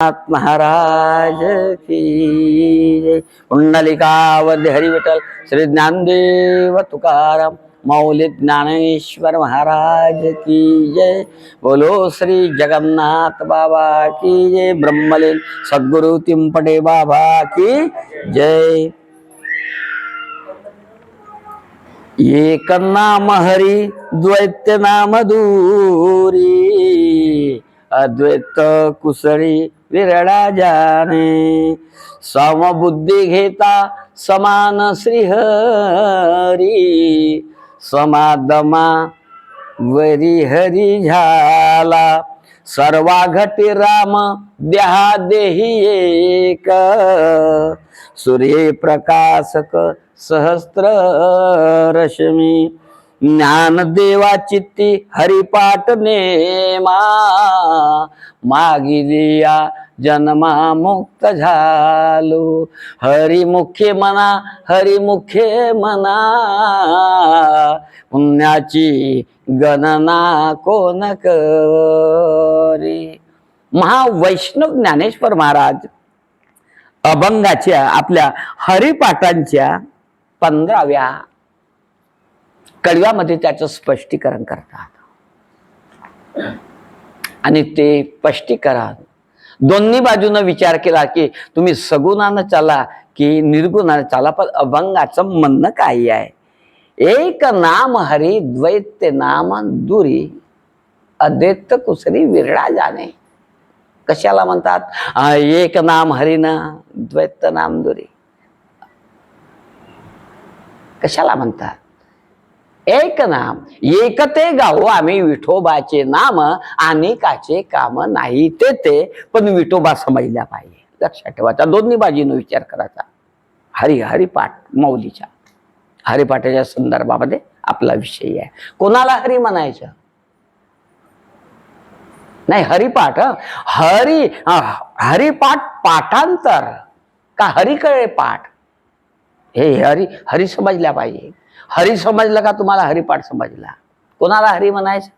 महाराज की जय। पुंडलिकावध्य हरी विठ्ठल श्री ज्ञानदेव तुकाराम मौली ज्ञानेश्वर महाराज की जय। बोलो श्री जगन्नाथ बाबा की जय, ब्रह्मलीन सद्गुरु तिम्पटे बाबा की जय। एक नाम हरी द्वैत नाम दूरी, अद्वैत कुसळी विरडा जाणे समबुद्धी घेता समान श्रीहरी। समादमा वरी हरी झाला। सर्वा घटी राम देहा देही एक। सूर्य प्रकाशक सहस्त्र रश्मी ज्ञानदेवा चित्ती हरिपाठ नेमा. मागिलिया जन्मा मुक्त झालो. हरिमुखे मना हरिमुखे मना. पुण्याची गणना कोण करी? महावैष्णव ज्ञानेश्वर महाराज अभंगाच्या आपल्या हरिपाठांच्या पंधराव्या कडव्यामध्ये त्याचं स्पष्टीकरण करतात. आणि ते स्पष्टीकरण दोन्ही बाजूनं विचार केला की तुम्ही सगुणानं चाला की निर्गुणानं चाला पण अभंगाचं म्हणणं काय आहे. एक नाम हरी द्वैत नाम दुरी अद्वैत कुसरी विरळा जाणे. कशाला म्हणतात? एक नाम हरिना द्वैत नाम दुरी. कशाला म्हणतात? एक नाम. एकते गाऊ आम्ही विठोबाचे नाम आणि काचे काम नाही ते ते पण विठोबा समजल्या पाहिजे. लक्षात ठेवायचा दोन्ही बाजूने विचार करायचा हरी हरिपाठ मौलीच्या. हरिपाठाच्या संदर्भामध्ये आपला विषय आहे. कोणाला हरी म्हणायचं? नाही हरिपाठ हरी हरिपाठ पाठांतर. का हरिकळे पाठ? हे हरी हरी समजल्या पाहिजे. हरी समजलं का तुम्हाला हरिपाठ समजला? कोणाला हरी म्हणायचं?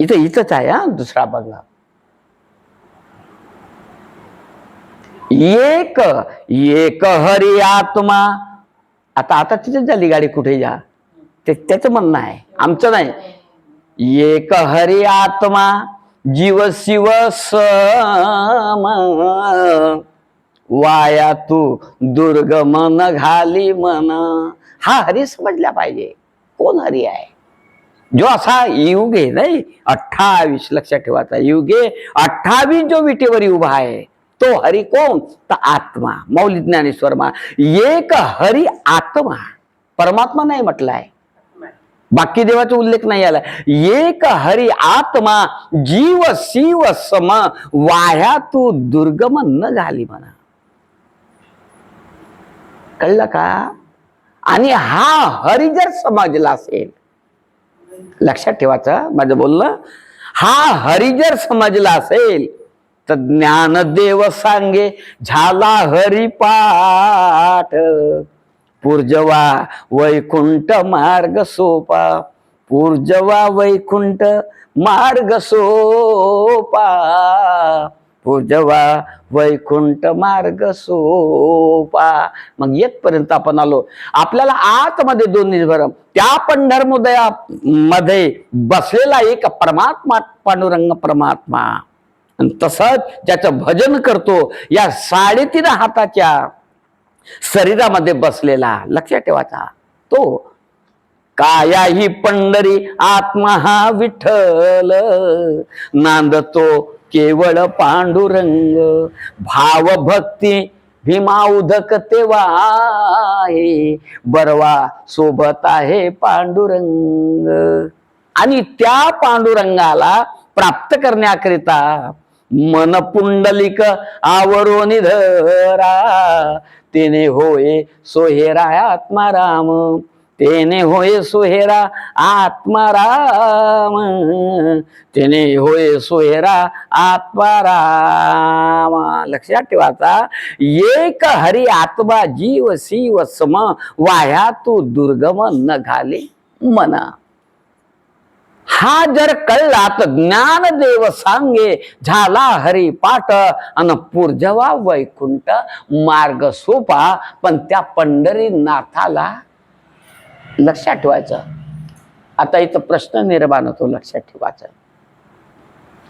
इथं इथंच आहे हा दुसरा बघा. एक एक हरी आत्मा. आता आता तिथेच झाली गाडी कुठे जा? ते त्याचं म्हणणं आहे. आमचं नाही. एक हरी आत्मा जीव शिव सम. वाया तू दुर्ग मन घाली मन. हा हरी समजला पाहिजे. कोण हरी आहे? जो असा युग आहे नाही अठ्ठावीस लक्षात ठेवायचा युगे अठ्ठावीस जो विटेवर उभा आहे तो हरी कोण? तर आत्मा. मौली ज्ञानेश्वर मा. एक हरी आत्मा. परमात्मा नाही म्हटलाय. बाकी देवाचा उल्लेख नाही आला. एक हरी आत्मा जीव शिव सम वाह्या तू दुर्गम न घाली म्हणा. कळलं का? आणि हा हरिजर समाजला असेल लक्षात ठेवायचं माझं बोलणं हा हरिजर समाजला समजला असेल तर ज्ञानदेव सांगे झाला हरिपाठ पूर्जवा वैकुंठ मार्ग सोपा. पूर्जवा वैकुंठ मार्ग सोपा. पूजवा वैकुंठ मार्ग सोपा. मग येतपर्यंत आपण आलो. आपल्याला आतमध्ये दोन निर्भरम. त्या पंढरमुदया मध्ये बसलेला एक परमात्मा पांडुरंग परमात्मा. आणि तसंच ज्याचं भजन करतो या साडेतीन हाताच्या शरीरामध्ये बसलेला. लक्षात ठेवायचा तो काया ही पंढरी आत्मा हा विठ्ठल. नांदतो केवळ पांडुरंग भावभक्ती भीमा उदक तेव्हा आहे. बरवा सोबत आहे पांडुरंग. आणि त्या पांडुरंगाला प्राप्त करण्याकरिता मन पुंडलिक आवरोनी धरा. तिने होय सोहेरा आत्माराम. तेने होय सोहेरा आत्माराम तेने होय सोहेरा आत्माराम लक्षात ठेवाचा एक हरी आत्मा जीव शिव सम वाह्या तू दुर्गम न घाले मना हा जर कळला तर ज्ञानदेव सांगे झाला हरी पाठ अन पुरजवा वैकुंठ मार्ग सोपा पण त्या पंढरीनाथाला लक्षात ठेवायचं. आता इथं प्रश्न निर्माण होतो लक्षात ठेवायचा.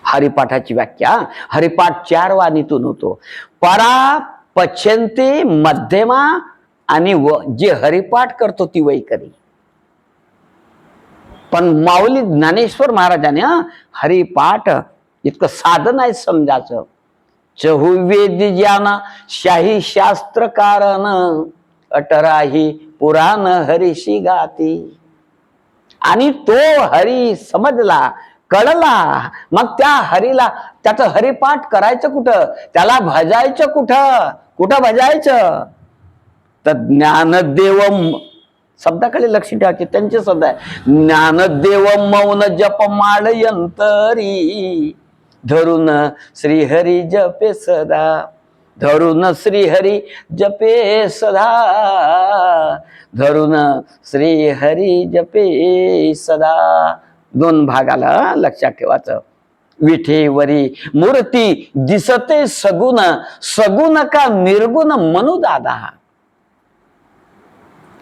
हरिपाठाची व्याख्या. हरिपाठ चार वाणीतून होतो. परा पश्चंती मध्यमा आणि व जे हरिपाठ करतो ती वैकरी. पण माऊली ज्ञानेश्वर महाराजाने हरिपाठ इतकं साधन आहे समजायचं. चहुवेद ज्ञान शाही शास्त्र कारण अटराही पुराण हरीशी गाती. आणि तो हरी समजला कळला. मग त्या हरीला त्याचं हरिपाठ करायचं कुठं? त्याला भजायचं कुठं? कुठं भजायचं? तर ज्ञानदेव शब्दाकडे लक्ष ठेवायचे त्यांचे शब्द आहे ज्ञानदेव मौन जप माळ यंतरी धरून श्रीहरी जपे सदा. धरून श्रीहरी जपे सदा. धरून श्रीहरी जपे सदा. दोन भागाला लक्षात ठेवायचं. विठेवरी मूर्ती दिसते सगुण सगुण का निर्गुण म्हणू दादा?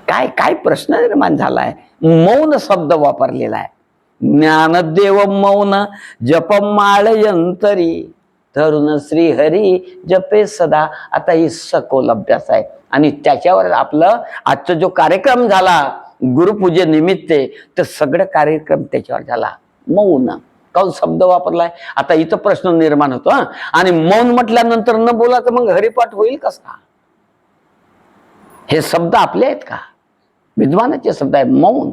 काय काय प्रश्न निर्माण झालाय? मौन शब्द वापरलेला आहे. ज्ञानदेव मौन जप माळयंतरी धरून श्री हरी जपे सदा. आता ही सखोल अभ्यास आहे. आणि त्याच्यावर आपलं आजचा जो कार्यक्रम झाला गुरुपूजे निमित्ते तर सगळं कार्यक्रम त्याच्यावर झाला. मौन. काऊन शब्द वापरलाय? आता इथं प्रश्न निर्माण होतो आणि मौन म्हटल्यानंतर न बोला तर मग हरिपाठ होईल कसा? हे शब्द आपले आहेत का? विद्वानाचे शब्द आहे मौन.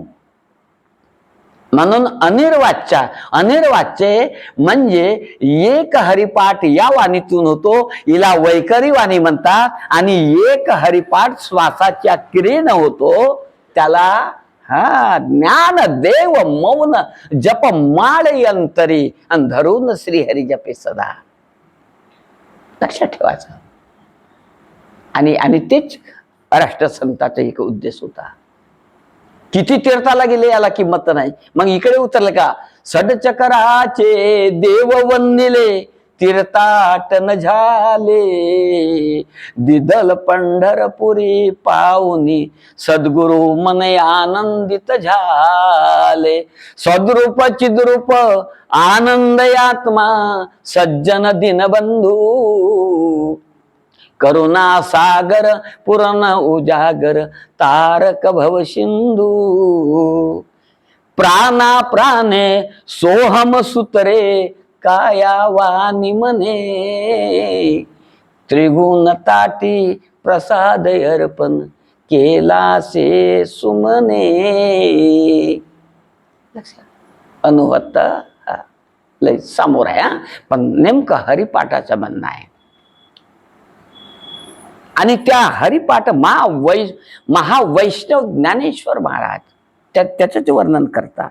म्हणून अनिर्वाच्य अनिर्वाच्य म्हणजे एक हरिपाठ या वाणीतून होतो. हिला वैकरी वाणी म्हणतात आणि एक हरिपाठ श्वासाच्या क्रियेनं होतो. त्याला हा ज्ञान देव मौन जप माळ यंतरी आणि धरून श्रीहरी जपे सदा. लक्षात ठेवायचं. आणि आणि तेच राष्ट्रसंताचा एक उद्देश होता. किती तीर्थाला गेले याला किंमत नाही. मग इकडे उतरलं का? सडचकराचे देव वंदिले तीर्थाटन झाले. दिदल पंढरपुरी पाहुनी सद्गुरु मन आनंदित झाले. सद्रूप चिद्रूप आनंद आत्मा सज्जन दिनबंधू. करुणा सागर पुरण उजागर तारक भव सिंधू. प्राणा प्राणे सोहम सुतरे काया वाणी मने त्रिगुण ताटी प्रसाद अर्पण केला से सुमने. अनुवत्ता लय समोर आहे पण नेमकं हरिपाठाचं म्हणणं आहे. आणि त्या हरिपाठ महावै महावैष्णव ज्ञानेश्वर महाराज त्या त्याचं ते वर्णन करतात.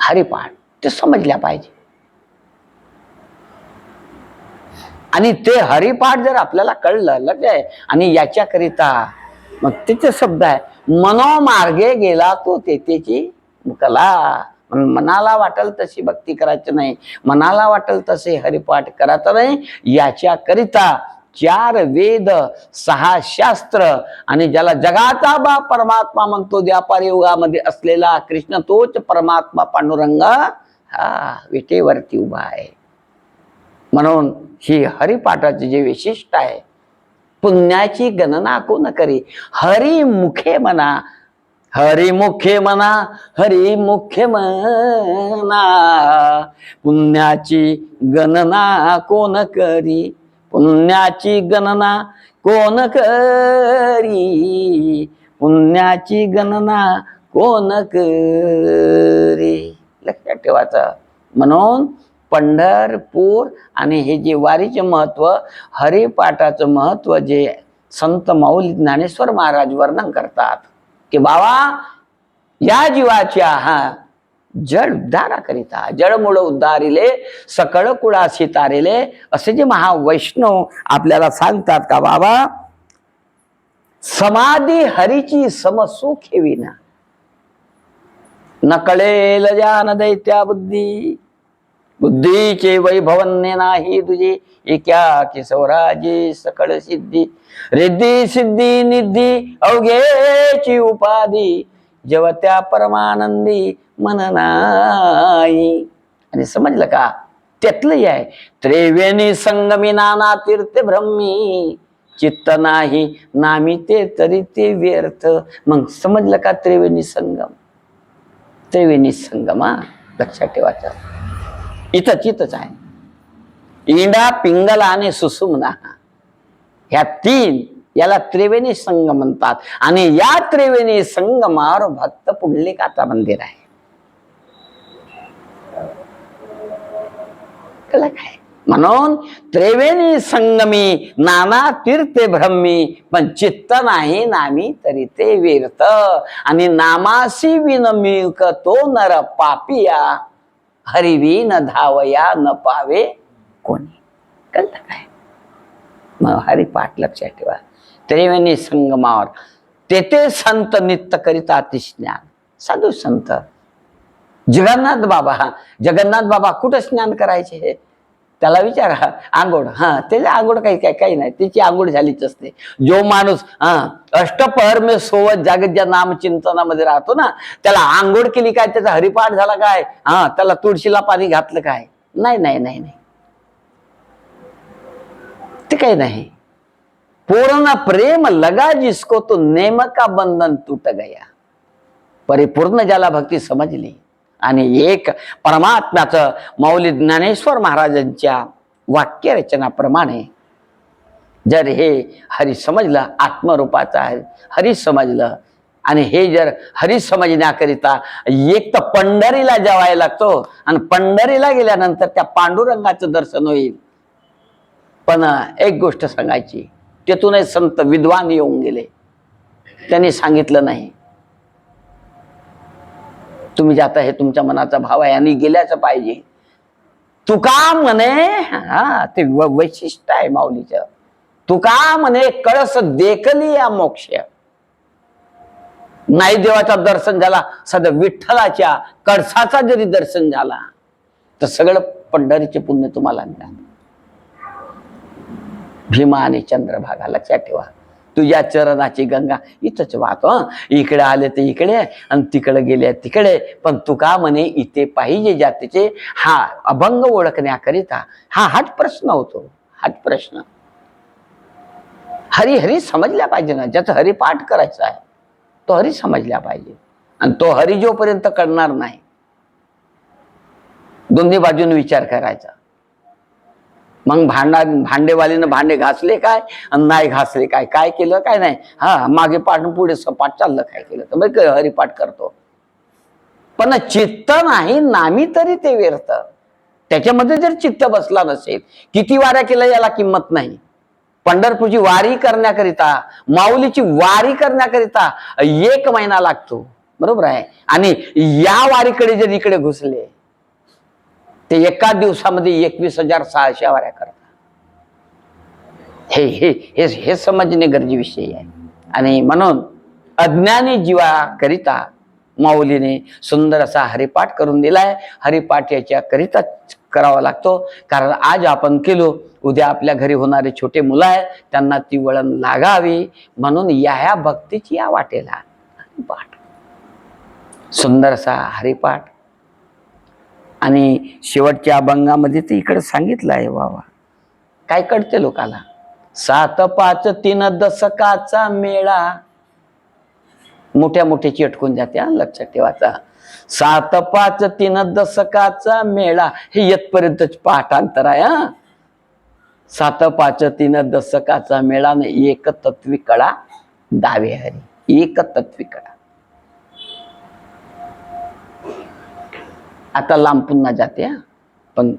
हरिपाठ ते समजल्या पाहिजे. आणि ते हरिपाठ जर आपल्याला कळलं लगे आणि याच्याकरिता मग तिचे शब्द आहे मनोमार्गे गेला तो तेथेची कला. मनाला वाटेल तशी भक्ती करायची नाही. मनाला वाटेल तसे हरिपाठ करायचा नाही. याच्याकरिता चार वेद सहा शास्त्र आणि ज्याला जगाचा बा परमात्मा म्हणतो व्यापार युगामध्ये असलेला कृष्ण तोच परमात्मा पांडुरंग हा विटेवरती उभा आहे. म्हणून ही हरिपाठाचे जे विशिष्ट आहे पुण्याची गणना कोण करी? हरिमुखे म्हणा हरिमुखे म्हणा हरिमुखे म्हणा पुण्याची गणना कोण करी? पुण्याची गणना कोण करी? पुण्याची गणना कोण करी? लक्षात ठेवायचं. म्हणून पंढरपूर आणि हे जे वारीचे महत्त्व हरिपाठाचं महत्त्व जे संत माऊली ज्ञानेश्वर महाराज वर्णन करतात की बाबा या जीवाच्या हा जड उद्धाराकरिता जडमुळ उद्धारिले सकळ कुळाशी तारिले असे जे महावैष्णव आपल्याला सांगतात का बाबा समाधी हरीची समसुख विना. न कळेल जान दैत्या बुद्धी बुद्धीचे वैभवन्य नाही तुझे एका की सकळ सिद्धी रिद्धी सिद्धी निधी अवघेची उपाधी जेव्हा त्या परमानंदी मन नाही. आणि समजलं का? त्यातलंही आहे. त्रिवेणी संगमी नाना तीर्थ ब्रह्मी. चित्त नाही नामी ते तरी ते व्यर्थ. मग समजलं का त्रिवेणी संगम? त्रिवेणी संगम हा? लक्षात ठेवायचं इथंच इथंच आहे. इंडा पिंगला आणि सुसुमना. ह्या तीन याला त्रिवेणी संघ म्हणतात. आणि या त्रिवेणी संगमावर भक्त पुंडलिकाचा मंदिर आहे. काय? म्हणून त्रिवेणी संगमी नाना तीर्थे ब्रह्मी पण चित्त नाही नामी तरी ते वीरत. आणि नामासी विनमिक तो नर पापिया हरिवी न धावया न पावे कोणी. कळत काय? मग हरिपाठ लक्षात ठेवा. त्रिवेणी संगमावर. तेथे संत नित्य करिता अतिस्नान साधू संत. जगन्नाथ बाबा जगन्नाथ बाबा कुठं स्नान करायचे हे? त्याला विचारा. आंघोळ. हा त्याची आंघोळ काही काही काही नाही. त्याची आंघोळ झालीच असते. जो माणूस हा अष्टपहर मे सोबत जागत ज्या नाम चिंतनामध्ये राहतो ना त्याला आंघोळ केली काय? त्याचा हरिपाठ झाला काय? हा त्याला तुळशीला पाणी घातलं काय? नाही नाही नाही नाही. ते काही नाही. पूर्ण प्रेम लगा जिसको तो नेम का बंधन तुट गया परिपूर्ण ज्याला भक्ती समजली आणि एक परमात्म्याचं मौली ज्ञानेश्वर महाराजांच्या वाक्य रचनाप्रमाणे जर हे हरी समजलं आत्मरूपाचं आहे हरी समजलं आणि हे जर हरी समजण्याकरिता एक तर पंढरीला जेवायला लागतो आणि पंढरीला गेल्यानंतर त्या पांडुरंगाचं दर्शन होईल पण एक गोष्ट सांगायची तेथूनही संत विद्वान येऊन गेले. त्यांनी सांगितलं नाही. तुम्ही जाता हे तुमच्या मनाचा भाव आहे आणि गेल्याच पाहिजे. तुका म्हणे हा ते वैशिष्ट्य आहे माऊलीचं. तुका म्हणे कळस देखली या मोक्ष. नाही देवाचा दर्शन झाला सध्या विठ्ठलाच्या कळसाचा जरी दर्शन झाला तर सगळं पंढरीचे पुण्य तुम्हाला मिळालं. भीमा आणि चंद्रभागा लक्षात ठेवा तुझ्या चरणाची गंगा इथंच वाहतो इकडे आले तर इकडे आणि तिकडे गेले तिकडे. पण तू का म्हणे इथे पाहिजे जातीचे हा अभंग ओळखण्याकरिता हा हाच प्रश्न होतो. हाच प्रश्न. हरी हरी समजल्या पाहिजे ना. ज्याचं हरिपाठ करायचा आहे तो हरी समजल्या पाहिजे. आणि तो हरी जोपर्यंत कळणार नाही दोन्ही बाजून विचार करायचा. मग भांडा भांडेवालीनं भांडे घासले काय? आणि नाही घासले काय? काय केलं काय नाही? हा मागे पाठ पुढे सपाट चाललं काय केलं? तर मग हरिपाठ करतो. पण चित्त नाही नामी तरी ते व्यर्थ. त्याच्यामध्ये जर चित्त बसला नसेल किती वाऱ्या केल्या याला किंमत नाही. पंढरपूरची वारी करण्याकरिता माऊलीची वारी करण्याकरिता एक महिना लागतो. बरोबर आहे? आणि या वारीकडे जर इकडे घुसले ते एका दिवसामध्ये एकवीस हजार सहाशे वाऱ्या करतात. हे हे हे हे समजणे गरजेविषयी आहे. आणि म्हणून अज्ञानी जीवाकरिता माऊलीने सुंदर असा हरिपाठ करून दिलाय. हरिपाठ याच्या करिता करावा लागतो. कारण आज आपण केलो उद्या आपल्या घरी होणारे छोटे मुलं आहे त्यांना ती वळण लागावी. म्हणून या ह्या भक्तीची या वाटेला हरिपाठ. सुंदर असा हरिपाठ आणि शेवटच्या अभंगामध्ये ते इकडे सांगितलं आहे बाबा काय कळते लोकाला? सात पाच तीन दशकाचा मेळा. मोठ्या मोठ्याची अटकून जाते हा लक्षात ठेवायचा. सात पाच तीन दशकाचा मेळा. हे येतपर्यंतच पाठांतर आहे हा. सात पाच तीन दशकाचा मेळा न एक तत्वी कळा दावे हरी. एक तत्वी कळा आता लांब पुन्हा जाते पण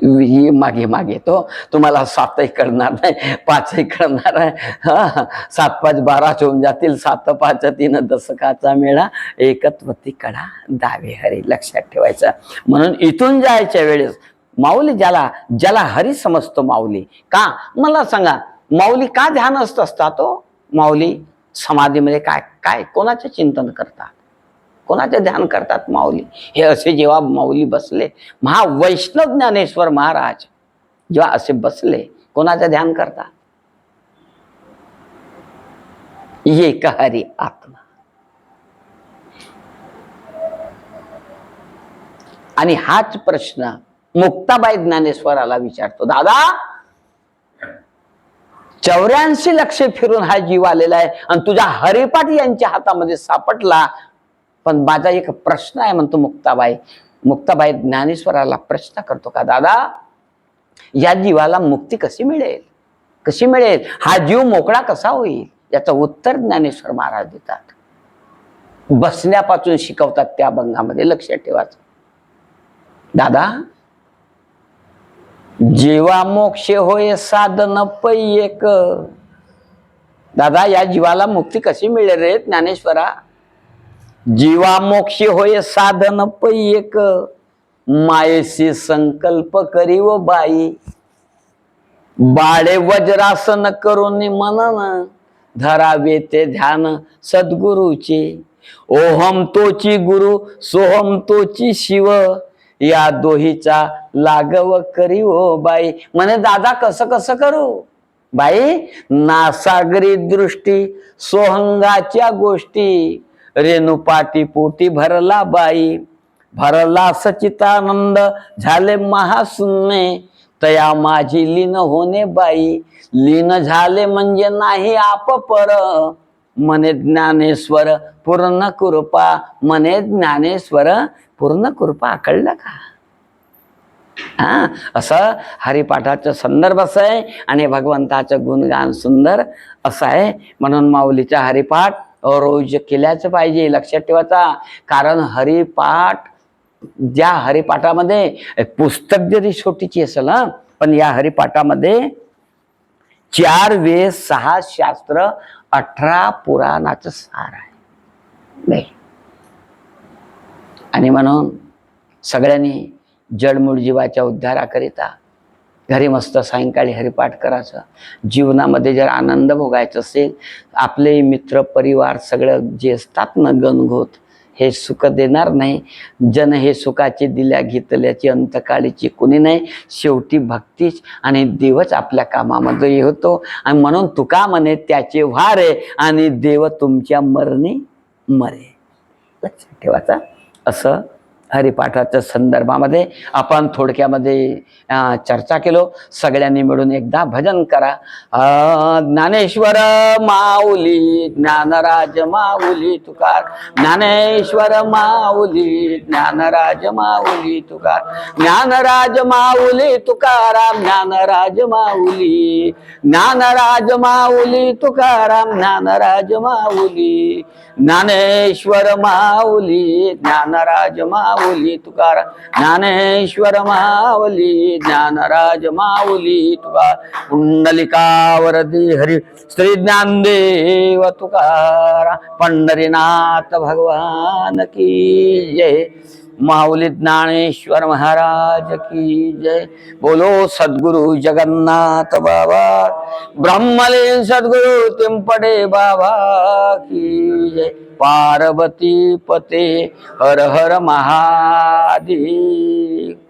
ही मागे मागे तो तुम्हाला सातही करणार नाही पाचही कळणार आहे हा. सात पाच बाराच होऊन जातील सात पाच तीन दशकाचा मेळा. एकत्वती कडा दावे हरी लक्षात ठेवायचं. म्हणून इथून जायच्या वेळेस माऊली ज्याला ज्याला हरी समजतो माऊली का? मला सांगा माऊली का ध्यानस्थ असतात तो? माऊली समाधीमध्ये काय काय कोणाचे चिंतन करता? कोणाचे ध्यान करतात माऊली? हे असे जेव्हा माऊली बसले महावैष्णव ज्ञानेश्वर महाराज जेव्हा असे बसले कोणाचे ध्यान करतात? एक हरी आत्मा. आणि हाच प्रश्न मुक्ताबाई ज्ञानेश्वराला विचारतो दादा चौऱ्याऐंशी लक्ष फिरून हा जीव आलेला आहे आणि तुझ्या हरिपाठ यांच्या हातामध्ये सापडला पण माझा एक प्रश्न आहे म्हणतो मुक्ताबाई. मुक्ताबाई ज्ञानेश्वराला प्रश्न करतो का दादा या जीवाला मुक्ती कशी मिळेल? कशी मिळेल? हा जीव मोकळा कसा होईल? याचं उत्तर ज्ञानेश्वर महाराज देतात. बसण्यापासून शिकवतात त्या अभंगामध्ये लक्षात ठेवायचं दादा जेव्हा मोक्ष होय साधन पै एक दादा या जीवाला मुक्ती कशी मिळेल रे ज्ञानेश्वरा? जीवामोक्षी होय साधन पै एक. मायेशी संकल्प करी व बाई. बाळे वज्रासन करून मनन धरावे ते ध्यान सद्गुरूचे. ओहम तोची गुरु सोहम तोची शिव. या दोहीचा लागव करी ओ बाई. म्हणे दादा कसं कसं करू? बाई नासागरी दृष्टी सोहंगाच्या गोष्टी. रेणुपाटी पोटी भरला बाई. भरला सचितानंद झाले महाशून्य तया माझी लीन होणे बाई. लीन झाले म्हणजे नाही आप पर. मने ज्ञानेश्वर पूर्ण कृपा. मने ज्ञानेश्वर पूर्ण कृपा. कळलं का? हा असं हरिपाठाचं संदर्भ असं आहे आणि भगवंताचं गुणगान सुंदर असं आहे. म्हणून माऊलीचा हरिपाठ रोज केल्याच पाहिजे लक्षात ठेवायचा. कारण हरिपाठ ज्या हरिपाठामध्ये पुस्तक जरी छोटीची असेल ना पण या हरिपाठामध्ये चार वेद सहा शास्त्र अठरा पुराणाचं सार आहे. नाही. आणि म्हणून सगळ्यांनी जडमूळ जीवाच्या उद्धाराकरिता घरी मस्त सायंकाळी हरिपाठ करायचं. जीवनामध्ये जर आनंद भोगायचा असेल आपले मित्र परिवार सगळं जे असतात ना गणघोत हे सुख देणार नाही. जन हे सुखाचे दिल्या घेतल्याची अंतकाळीची कुणी नाही. शेवटी भक्तीच आणि देवच आपल्या कामामध्ये होतो आणि म्हणून तुका म्हणे त्याचे व्हारे आणि देव तुमच्या मरणे मरे. लक्षात ठेवायचा? असं हरिपाठाच्या संदर्भामध्ये आपण थोडक्यामध्ये चर्चा केलो. सगळ्यांनी मिळून एकदा भजन करा. ज्ञानेश्वर माऊली ज्ञानराज माऊली तुकार. ज्ञानेश्वर माऊली ज्ञानराज माऊली तुकार. ज्ञानराज माऊली तुकाराम ज्ञानराज माऊली. ज्ञानराज माऊली तुकाराम ज्ञानराज माऊली. ज्ञानेश्वर माऊली ज्ञानराज माऊली. माऊली तुकार. ज्ञानेश्वर माऊली ज्ञानराज माऊली तुकार. कुंडलिकावरती हरी श्री ज्ञानदेव तुकारा. पंढरीनाथ भगवान की जय. माऊली ज्ञानेश्वर महाराज की जय। बोलो सद्गुरु जगन्नाथ बाबा। ब्रह्मलीन सद्गुरु तिम्पडे बाबा की जय। पार्वती पते हर हर महादेव।